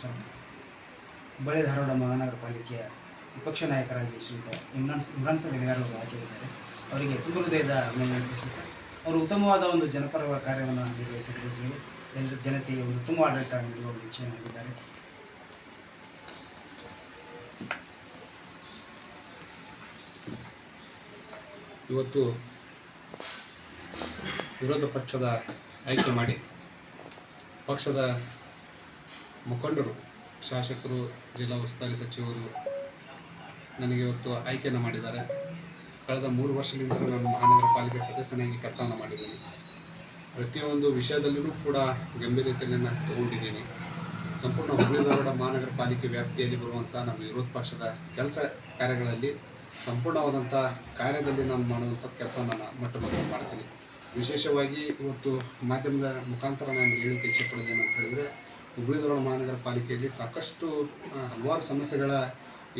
ಇಷ್ಟಪಡ್ತೀನಿ ಬಳೆ ಧಾರವಾಡ ಮಹಾನಗರ ಪಾಲಿಕೆಯ ವಿಪಕ್ಷ ನಾಯಕರಾಗಿ ಶ್ರೀಯುತ ಇಮ್ರಾನ್ ಇಮ್ರಾನ್ ಅವರು ಆಯ್ಕೆಯಾಗಿದ್ದಾರೆ ಅವರಿಗೆ ತುಂಬ ಹೃದಯದ ಅಭಿನಂದನೆ ತಿಳಿಸುತ್ತಾ, ಅವರು ಉತ್ತಮವಾದ ಒಂದು ಜನಪರ ಕಾರ್ಯವನ್ನು ನಿರ್ವಹಿಸಿದ್ರು ಎಲ್ಲರ ಜನತೆಗೆ ಒಂದು ಉತ್ತಮ ಆಡಳಿತ ನೀಡುವ ಹೊಂದಿದ್ದಾರೆ. ಇವತ್ತು ವಿರೋಧ ಪಕ್ಷದ ಆಯ್ಕೆ ಮಾಡಿ ಪಕ್ಷದ ಮುಖಂಡರು, ಶಾಸಕರು, ಜಿಲ್ಲಾ ಉಸ್ತುವಾರಿ ಸಚಿವರು ನನಗೆ ಇವತ್ತು ಆಯ್ಕೆಯನ್ನು ಮಾಡಿದ್ದಾರೆ. ಕಳೆದ ಮೂರು ವರ್ಷದಿಂದ ನಾನು ಮಹಾನಗರ ಪಾಲಿಕೆ ಸದಸ್ಯನಾಗಿ ಕೆಲಸವನ್ನು ಮಾಡಿದ್ದೀನಿ. ಪ್ರತಿಯೊಂದು ವಿಷಯದಲ್ಲೂ ಕೂಡ ಗಂಭೀರತೆಯನ್ನು ತಗೊಂಡಿದ್ದೀನಿ. ಸಂಪೂರ್ಣ ಧಾರವಾಡ ಮಹಾನಗರ ಪಾಲಿಕೆ ವ್ಯಾಪ್ತಿಯಲ್ಲಿ ಬರುವಂಥ ನಮ್ಮ ವಿರೋಧ ಪಕ್ಷದ ಕೆಲಸ ಕಾರ್ಯಗಳಲ್ಲಿ ಸಂಪೂರ್ಣವಾದಂಥ ಕಾರ್ಯದಲ್ಲಿ ನಾನು ಮಾಡುವಂಥ ಕೆಲಸವನ್ನು ನಾನು ಮೊಟ್ಟ ಮಾಡ್ತೀನಿ. ವಿಶೇಷವಾಗಿ ಇವತ್ತು ಮಾಧ್ಯಮದ ಮುಖಾಂತರ ನಾನು ಇಚ್ಛೆಪಡೋದೇನು ಅಂತ ಹೇಳಿದರೆ ಹುಬ್ಬಳ್ಳಿ ಮಹಾನಗರ ಪಾಲಿಕೆಯಲ್ಲಿ ಸಾಕಷ್ಟು ಹಲವಾರು ಸಮಸ್ಯೆಗಳ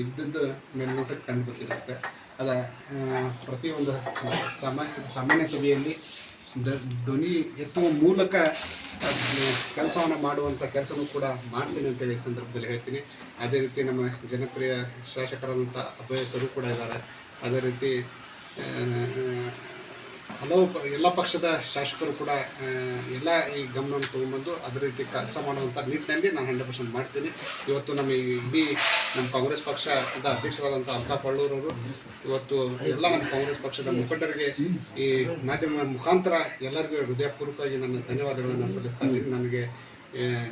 ಇದ್ದದ್ದು ಮೇಲ್ನೋಟಕ್ಕೆ ಕಂಡು ಬರ್ತಿರುತ್ತೆ. ಅದ ಪ್ರತಿಯೊಂದು ಸಮ, ಸಾಮಾನ್ಯ ಸಭೆಯಲ್ಲಿ ದ, ಧ್ವನಿ ಎತ್ತುವ ಮೂಲಕ ಕೆಲಸವನ್ನು ಮಾಡುವಂಥ ಕೆಲಸನೂ ಕೂಡ ಮಾಡ್ತೀನಿ ಅಂತೇಳಿ ಈ ಸಂದರ್ಭದಲ್ಲಿ ಹೇಳ್ತೀನಿ. ಅದೇ ರೀತಿ ನಮ್ಮ ಜನಪ್ರಿಯ ಶಾಸಕರಾದಂಥ ಅಭಯಸರು ಕೂಡ ಇದ್ದಾರೆ. ಅದೇ ರೀತಿ ಹಲವು ಎಲ್ಲ ಪಕ್ಷದ ಶಾಸಕರು ಕೂಡ ಎಲ್ಲ ಈ ಗಮನವನ್ನು ತೊಗೊಂಡ್ಬಂದು ಅದೇ ರೀತಿ ಕೆಲಸ ಮಾಡುವಂಥ ನಿಟ್ಟಿನಲ್ಲಿ ನಾನು ಹಂಡ್ರೆಡ್ ಪರ್ಸೆಂಟ್ ಮಾಡ್ತೀನಿ. ಇವತ್ತು ನಮ್ಮ ಈ ಇಡೀ ನಮ್ಮ ಕಾಂಗ್ರೆಸ್ ಪಕ್ಷದ ಅಧ್ಯಕ್ಷರಾದಂಥ ಅಲ್ತಾಫ್ ಅಳ್ಳೂರವರು ಇವತ್ತು ಎಲ್ಲ ನಮ್ಮ ಕಾಂಗ್ರೆಸ್ ಪಕ್ಷದ ಮುಖಂಡರಿಗೆ ಈ ಮಾಧ್ಯಮ ಮುಖಾಂತರ ಎಲ್ಲರಿಗೂ ಹೃದಯಪೂರ್ವಕವಾಗಿ ನನ್ನ ಧನ್ಯವಾದಗಳನ್ನು ಸಲ್ಲಿಸ್ತಾ ಇದ್ದೀನಿ. ನನಗೆ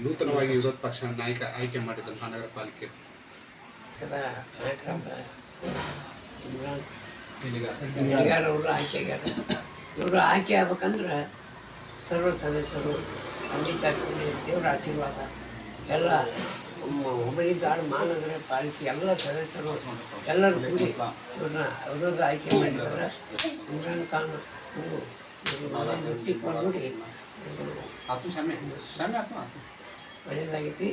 ನೂತನವಾಗಿ ವಿರೋಧ ಪಕ್ಷ ನಾಯಕ ಆಯ್ಕೆ ಮಾಡಿದ ಮಹಾನಗರ ಪಾಲಿಕೆ ಆಯ್ಕೆಗಾರ ಇವರು ಆಯ್ಕೆ ಆಗ್ಬೇಕಂದ್ರೆ ಸರ್ವ ಸದಸ್ಯರು ಖಂಡಿತ ದೇವರ ಆಶೀರ್ವಾದ ಎಲ್ಲ ಹುಬ್ಬಳ್ಳಿ ಕಾಡು ಮಹಾನಗರ ಪಾಲಿಕೆ ಎಲ್ಲ ಸದಸ್ಯರು ಎಲ್ಲರೂ ಕೂಡಿ ಇವ್ರನ್ನ ಅವ್ರದ್ದು ಆಯ್ಕೆ ಮಾಡಿದ್ರೆ ಇಮ್ರಾನ್ ಖಾನ್ ಆತು ಒಳ್ಳೆಯದಾಗೈತಿ